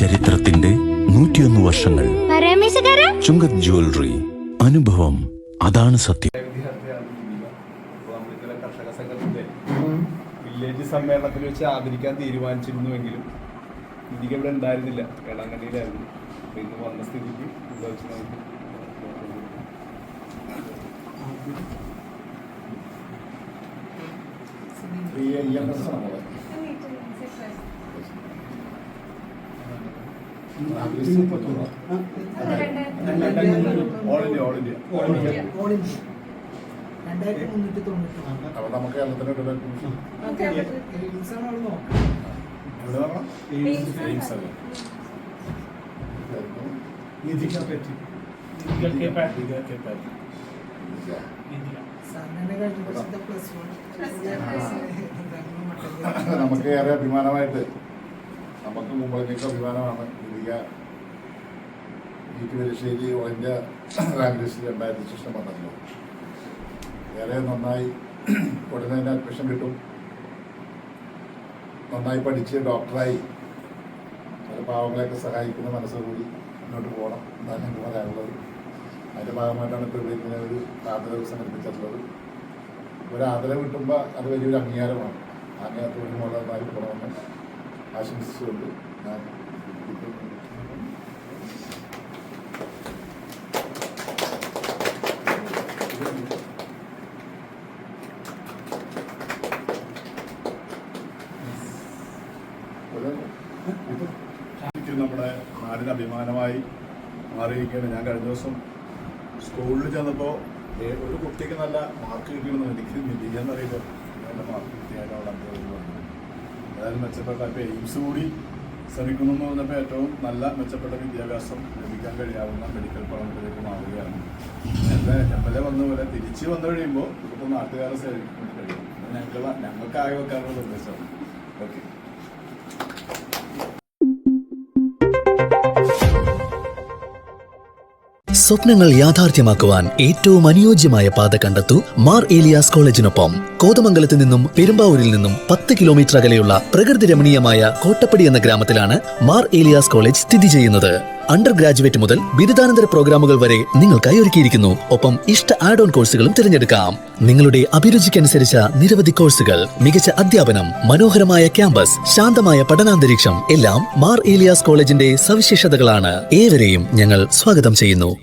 ചരിത്രത്തിന്റെ നൂറ്റിയൊന്ന് വർഷങ്ങൾ. ചുങ്കത് ജ്വല്ലറി അനുഭവം അതാണ് സത്യം. വില്ലേജ് സമ്മേളനത്തിൽ വെച്ച് ആദരിക്കാൻ തീരുമാനിച്ചിരുന്നുവെങ്കിലും ഇതിക്ക് ഇവിടെ ഉണ്ടായിരുന്നില്ല. വേളാങ്കണ്ണിയിലായിരുന്നു. അപ്പൊ ഇന്ന് വന്ന സ്ഥിതിക്ക് ഇവിടെ വെച്ച് നമുക്ക് ഓൾ ഇന്ത്യ ഓൾ വൺ നമുക്ക് ഏറെ അഭിമാനമായിട്ട് നമുക്ക് മുമ്പത്തേക്ക് അഭിമാനമാണ് പുതിയ നീറ്റ് പരീക്ഷയിൽ ഓൾ ഇന്ത്യ റാങ്ക് ലിസ്റ്റിൽ രണ്ടായിരത്തി ശേഷം വന്നല്ലോ. ഏറെ നന്നായി ഉടനെ തന്നെ അഡ്മിഷൻ കിട്ടും. നന്നായി പഠിച്ച് ഡോക്ടറായി. പല പാവങ്ങളെയൊക്കെ സഹായിക്കുന്ന മനസ്സുകൂടി മുന്നോട്ട് പോകണം എന്നാണ് ഞങ്ങൾക്ക് പറയാനുള്ളത്. അതിന്റെ ഭാഗമായിട്ടാണ് ഇപ്പോൾ ഇവിടെ ഇങ്ങനെ ഒരു ആദരവ് സംഘടിപ്പിച്ചിട്ടുള്ളത് ഒരു ആദരവ് കിട്ടുമ്പോൾ അത് വലിയൊരു അംഗീകാരമാണ്. അങ്ങനെ മോളെ നന്നായി പോകണമെന്ന് ആശംസിച്ചുകൊണ്ട് ഞാൻ നമ്മുടെ നാടിന് അഭിമാനമായി മാറിയിരിക്കുകയാണ്. ഞാൻ കഴിഞ്ഞ ദിവസം സ്കൂളിൽ ചെന്നപ്പോൾ ഒരു കുട്ടിക്ക് നല്ല മാർക്ക് കിട്ടിയെന്ന് എനിക്ക് വിധിയെന്നറിയില്ല നല്ല മാർക്ക് കിട്ടിയാലും അവിടെ അതായത് മെച്ചപ്പെട്ട ഇപ്പോൾ എയിംസ് കൂടി ശ്രമിക്കുന്നു എന്ന് പറഞ്ഞപ്പോൾ ഏറ്റവും നല്ല മെച്ചപ്പെട്ട വിദ്യാഭ്യാസം ലഭിക്കാൻ കഴിയാവുന്ന മെഡിക്കൽ പഠനത്തിലേക്ക് മാറുകയാണ്. എന്റെ എം എൽ എ വന്ന പോലെ തിരിച്ച് വന്നു കഴിയുമ്പോൾ ഇപ്പോൾ നാട്ടുകാരെ സേവിക്കാൻ കഴിയും. ഞങ്ങൾക്ക് ഞങ്ങൾക്ക് ആകെ വെക്കാനുള്ള നിർദ്ദേശമാണ് ഓക്കെ സ്വപ്നങ്ങൾ യാഥാർത്ഥ്യമാക്കുവാൻ ഏറ്റവും അനുയോജ്യമായ പാത കണ്ടെത്തു മാർ ഏലിയാസ് കോളേജിനൊപ്പം. കോതമംഗലത്ത് നിന്നും പെരുമ്പാവൂരിൽ നിന്നും പത്ത് കിലോമീറ്റർ അകലെയുള്ള പ്രകൃതി രമണീയമായ കോട്ടപ്പടി എന്ന ഗ്രാമത്തിലാണ് മാർ ഏലിയാസ് കോളേജ് സ്ഥിതി ചെയ്യുന്നത്. അണ്ടർ ഗ്രാജുവേറ്റ് മുതൽ ബിരുദാനന്തര പ്രോഗ്രാമുകൾ വരെ നിങ്ങൾക്കായി ഒരുക്കിയിരിക്കുന്നു. ഒപ്പം ഇഷ്ട ആഡ് ഓൺ കോഴ്സുകളും തിരഞ്ഞെടുക്കാം. നിങ്ങളുടെ അഭിരുചിക്കനുസരിച്ച നിരവധി കോഴ്സുകൾ മികച്ച അധ്യാപനം മനോഹരമായ ക്യാമ്പസ് ശാന്തമായ പഠനാന്തരീക്ഷം എല്ലാം മാർ ഏലിയാസ് കോളേജിന്റെ സവിശേഷതകളാണ്. ഏവരെയും ഞങ്ങൾ സ്വാഗതം ചെയ്യുന്നു.